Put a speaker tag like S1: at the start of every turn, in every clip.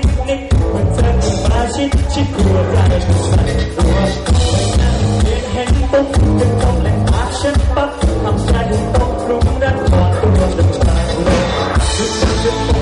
S1: panic, panic. She could rise to fight. Get the the.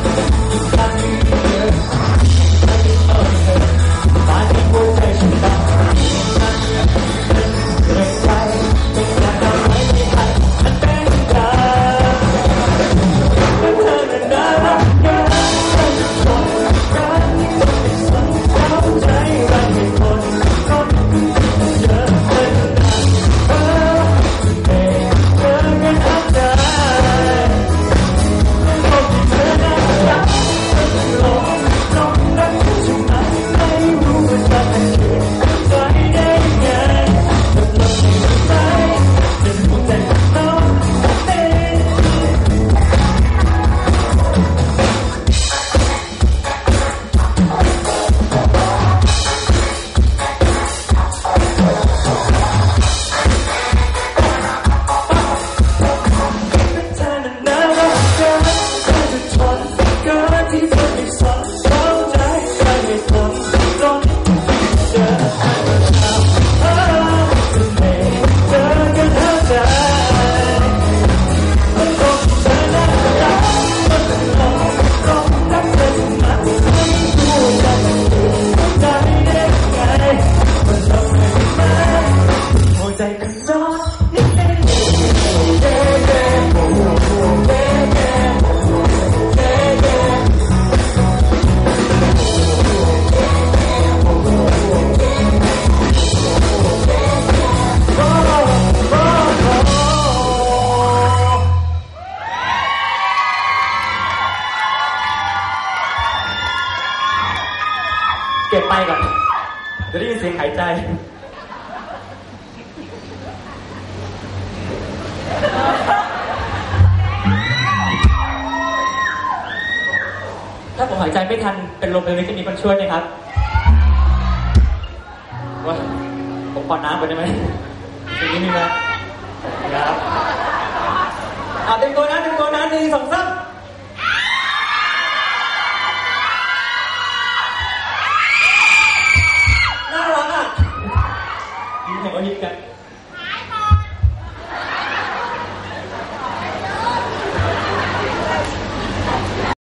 S1: เก็บไปก่อน จะได้ยินเสียงหายใจ ถ้าผมหายใจไม่ทัน เป็นลมเลยจะมีคนช่วยไหมครับว่าผมขอน้ำไปได้ไหมสิ่งนี้มีไหมครับ เอาเต็มตัวนะเต็มตัวนะหนึ่งสองสาม that